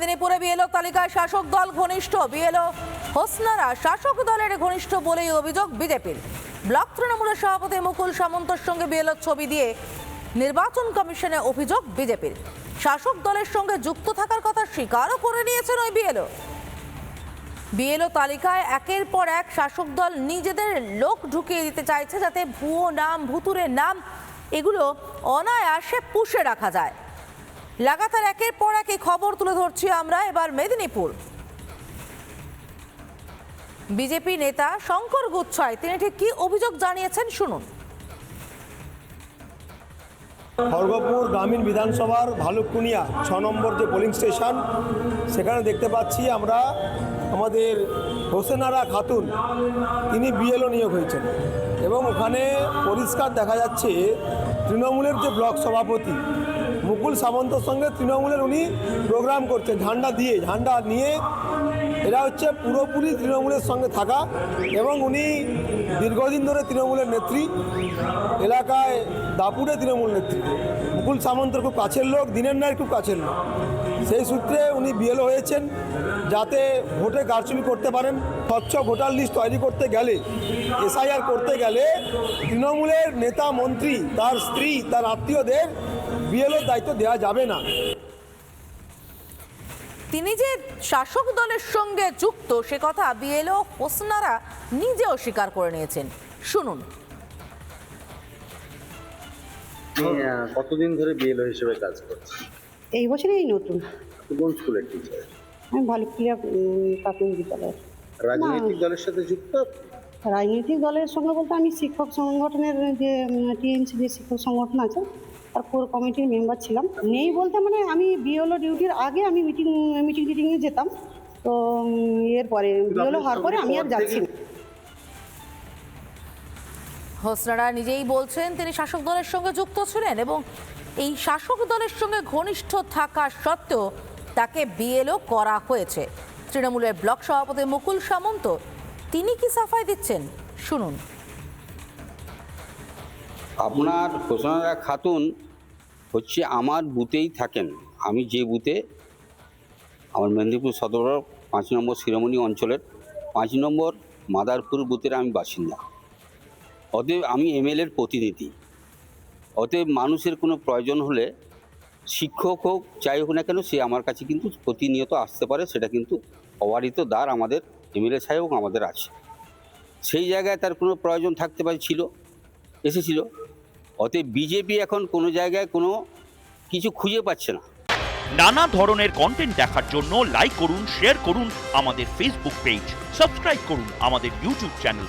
মেদিনীপুরে বিএলও তালিকায় শাসক দল ঘনিষ্ঠ। বিএলও হোসনারা শাসক দলের ঘনিষ্ঠ বলেই অভিযোগ বিজেপির। ব্লক তৃণমূলের সভাপতি মুকুল সামন্তর সঙ্গে বিএলও ছবি দিয়ে নির্বাচন কমিশনে অভিযোগ বিজেপির। শাসক দলের সঙ্গে যুক্ত থাকার কথা স্বীকারও করে নিয়েছেন ওই বিএলও। বিএলও তালিকায় একের পর এক শাসক দল নিজেদের লোক ঢুকিয়ে দিতে চাইছে যাতে ভুয়ো নাম ভুতুরের নাম, এগুলো অনায়াসে পুষে রাখা যায়। লাগাতার একের পর এক খবর তুলে ধরছি আমরা এবার মেদিনীপুর। বিজেপি নেতা শঙ্কর গুচ্ছয় তিনি ঠিক কি অভিযোগ জানিয়েছেন শুনুন। খড়গপুর গ্রামীণ বিধানসভার ভালুকুনিয়া ছ নম্বর যে পোলিং স্টেশন সেখানে দেখতে পাচ্ছি আমরা আমাদের হোসেনারা খাতুন, তিনি বিএলও নিয়োগ হয়েছেন। এবং ওখানে পরিষ্কার দেখা যাচ্ছে তৃণমূলের যে ব্লক সভাপতি মুকুল সামন্তর সঙ্গে তৃণমূলের উনি প্রোগ্রাম করছে ঝান্ডা দিয়ে, ঝান্ডা নিয়ে। এরা হচ্ছে পুরোপুরি তৃণমূলের সঙ্গে থাকা এবং উনি দীর্ঘদিন ধরে তৃণমূলের নেত্রী। এলাকায় দাপুরে তৃণমূল নেত্রী। মুকুল সামন্তর খুব কাছের লোক, দিনের ন্যায় খুব কাছের লোক। সেই সূত্রে উনি বিএলও হয়েছেন যাতে ভোটে কারচুপি করতে পারেন। স্বচ্ছ ভোটার লিস্ট তৈরি করতে গেলে এসআইআর করতে গেলে তৃণমূলের নেতা মন্ত্রী তার স্ত্রী তার আত্মীয়দের বিএলওর দায়িত্ব দেওয়া যাবে না। তিনি যে শাসক দলের সঙ্গে যুক্ত সে কথা বিএলও হোসনারা নিজেও স্বীকার করে নিয়েছেন। শুনুন। কতদিন ধরে বিএলও হিসেবে কাজ করছেন? এই বছরই নতুন। কোন স্কুলের টিচার আমি ভালুকিয়া প্রাথমিক বিদ্যালয় রাজনৈতিক দলের সাথে যুক্ত? রাজনৈতিক দলের সঙ্গে বলতে আমি শিক্ষক সংগঠনের যে টিএমসি যে শিক্ষক সংগঠন আছে তার কোর কমিটির মেম্বার ছিলাম। নেই বলতে মানে আমি বিএলও ডিউটির আগে আমি মিটিং মিটিং টিটিংয়ে যেতাম। তো এরপরে বিএলও হওয়ার পরে আমি আর যাচ্ছি না। হোসনারা নিজেই বলছেন তিনি শাসক দলের সঙ্গে যুক্ত ছিলেন এবং এই শাসক দলের সঙ্গে ঘনিষ্ঠ থাকা সত্ত্বেও তাকে বিএলও করা হয়েছে। তৃণমূলের ব্লক সভাপতি মুকুল সামন্ত, তিনি কি সাফাই দিচ্ছেন? শুনুন। আপনার হোসনারা খাতুন হচ্ছে আমার বুথেই থাকেন। আমি যে বুথে, আমার মেদিনীপুর সদর পাঁচ নম্বর শিরোমণি অঞ্চলের, পাঁচ নম্বর মাদারপুর বুথের আমি বাসিন্দা। অতএব আমি এমএলএর প্রতিনিধি। অতএব মানুষের কোনো প্রয়োজন হলে শিক্ষক হোক, যাই হোক না কেন, সে আমার কাছে কিন্তু প্রতিনিয়ত আসতে পারে, সেটা কিন্তু অবারিত দ্বার আমাদের এমএলএ সাহেব আমাদের আছে। সেই জায়গায় তার কোনো প্রয়োজন থাকতে পারে ছিল, এসেছিল। অতএব বিজেপি এখন কোনো জায়গায় কোনো কিছু খুঁজে পাচ্ছে না। নানা ধরনের কন্টেন্ট দেখার জন্য লাইক করুন শেয়ার করুন আমাদের ফেসবুক পেজ সাবস্ক্রাইব করুন আমাদের ইউটিউব চ্যানেল